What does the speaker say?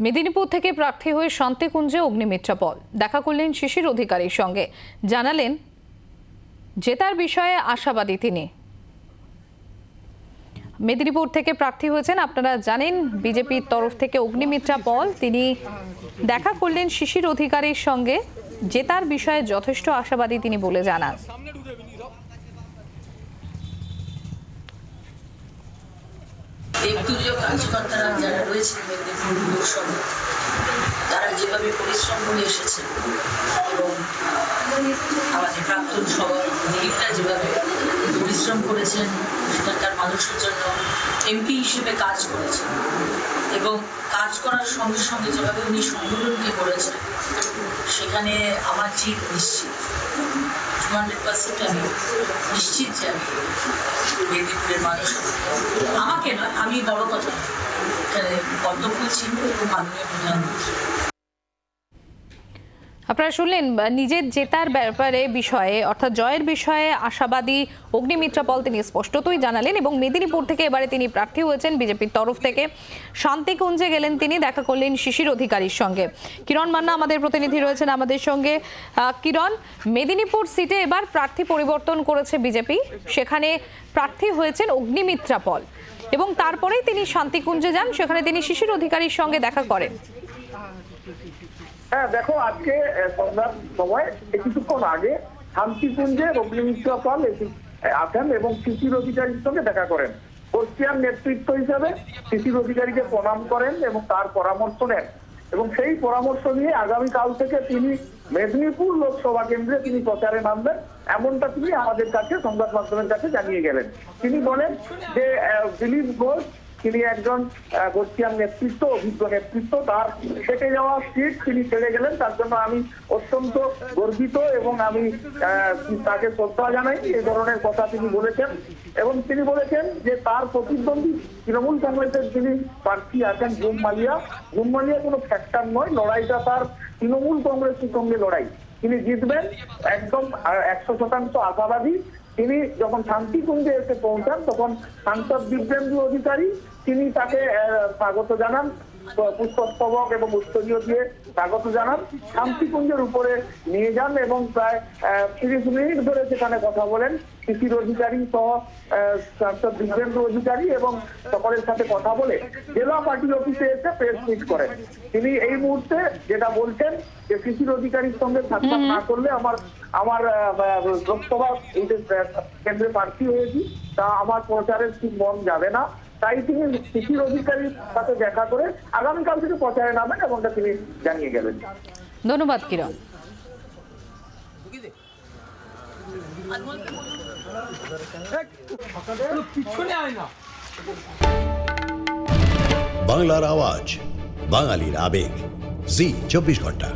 মেদিনীপুর থেকে প্রার্থী হয়ে শান্তিকুঞ্জে অগ্নিমিত্রা পল দেখা করলেন শিশির অধিকারীর সঙ্গে। জানালেন জেতার বিষয়ে আশাবাদী তিনি। মেদিনীপুর থেকে প্রার্থী হয়েছেন আপনারা জানেন, বিজেপির তরফ থেকে অগ্নিমিত্রা পল তিনি দেখা করলেন শিশির অধিকারীর সঙ্গে। জেতার বিষয়ে যথেষ্ট আশাবাদী তিনি বলে জানান। দেবতুল্য কাজকর্তারা যারা রয়েছেন মেদিনীপুর লোকসভা তারা যেভাবে পরিশ্রম করে এসেছেন এবং আমাদের প্রাক্তন সভাপতিরা যেভাবে পরিশ্রম করেছেন, সেখানকার মানুষের জন্য এমপি হিসেবে কাজ করেছেন এবং কাজ করার সঙ্গে সঙ্গে যেভাবে উনি সংগঠনকে করেছেন, সেখানে আমার জিত নিশ্চিত। টু হান্ড্রেড পার্সেন্ট আমি নিশ্চিত যে আমি মেদিনীপুরের মানুষ। আমাকে না আমি বড় কথা। এখানে পদ্মফুল ছিল এবং মাননীয় প্রধানমন্ত্রী। আপনারা শুনলেন নিজের জেতার ব্যাপারে বিষয়ে, অর্থাৎ জয়ের বিষয়ে আশাবাদী অগ্নিমিত্রা পল তিনি স্পষ্টতই জানালেন এবং মেদিনীপুর থেকে এবারে তিনি প্রার্থী হয়েছেন বিজেপির তরফ থেকে। শান্তিকুঞ্জে গেলেন তিনি, দেখা করলেন শিশির অধিকারীর সঙ্গে। কিরণ মান্না আমাদের প্রতিনিধি রয়েছেন আমাদের সঙ্গে। কিরণ, মেদিনীপুর সিটে এবার প্রার্থী পরিবর্তন করেছে বিজেপি। সেখানে প্রার্থী হয়েছেন অগ্নিমিত্রা পল। এবং তারপরেই তিনি শান্তিকুঞ্জে যান, সেখানে তিনি শিশির অধিকারীর সঙ্গে দেখা করেন। হ্যাঁ দেখো, আজকে সন্ধ্যার সময়, কিছুক্ষণ আগে শান্তিকুঞ্জে রবীন্দ্র পাল এসে- আসেন এবং শিশির অধিকারীর সঙ্গে দেখা করেন। বর্ষিয়ার নেতৃত্ব হিসাবে শিশির অধিকারীকে প্রণাম করেন এবং তার পরামর্শ নেন। এবং সেই পরামর্শ নিয়ে আগামীকাল থেকে তিনি মেদিনীপুর লোকসভা কেন্দ্রে তিনি প্রচারে নামবেন, এমনটা তিনি আমাদের কাছে, সংবাদ মাধ্যমের কাছে জানিয়ে গেলেন। তিনি বলেন যে দিলীপ ঘোষ তিনি একজন বর্ষিয়ান নেতৃত্ব, অভিজ্ঞ নেতৃত্ব, তার কেটে যাওয়া সিট তিনি ছেড়ে গেলেন, তার জন্য আমি অত্যন্ত গর্বিত এবং আমি তাকে শ্রদ্ধা জানাই, এই ধরনের কথা তিনি বলেছেন। এবং তিনি বলেছেন যে তার প্রতিদ্বন্দ্বী তৃণমূল কংগ্রেসের যিনি প্রার্থী আছেন জুম মালিয়া জুম মালিয়া কোনো ফ্যাক্টর নয়, লড়াইটা তার তৃণমূল কংগ্রেসের সঙ্গে লড়াই। তিনি জিতবেন, একদম একশো শতাংশ আশাবাদী। তিনি যখন শান্তিকুঞ্জে এসে পৌঁছান তখন সাংসদ দিব্যেন্দু অধিকারী তিনি তাকে স্বাগত জানান। পুষ্পস্তবক এবং উত্তরীয় দিয়ে স্বাগত জানান। শান্তিকুঞ্জের উপরে নিয়ে যান এবং প্রায় তিরিশ মিনিট ধরে সেখানে কথা বলেন। শিশির অধিকারী সহ সাংসদ দিব্যেন্দু অধিকারী এবং সকলের সাথে কথা বলে জেলা পার্টি অফিসে এসে প্রেস মিট করেন। তিনি এই মুহূর্তে যেটা বলছেন যে শিশির অধিকারীর সঙ্গে সাক্ষাৎ না করলে আমার আমার লোকসভা কেন্দ্রে প্রার্থী হয়েছি, তা আমার প্রচারের ঠিক মন যাবে না। তাই তিনি শিশির অধিকারীর সাথে দেখা করে আগামীকাল থেকে প্রচারে নামেন এমনটা তিনি জানিয়ে গেলেন। ধন্যবাদ কিরণ। বাংলার আওয়াজ বাঙালির আবেগ। জি চব্বিশ ঘণ্টা।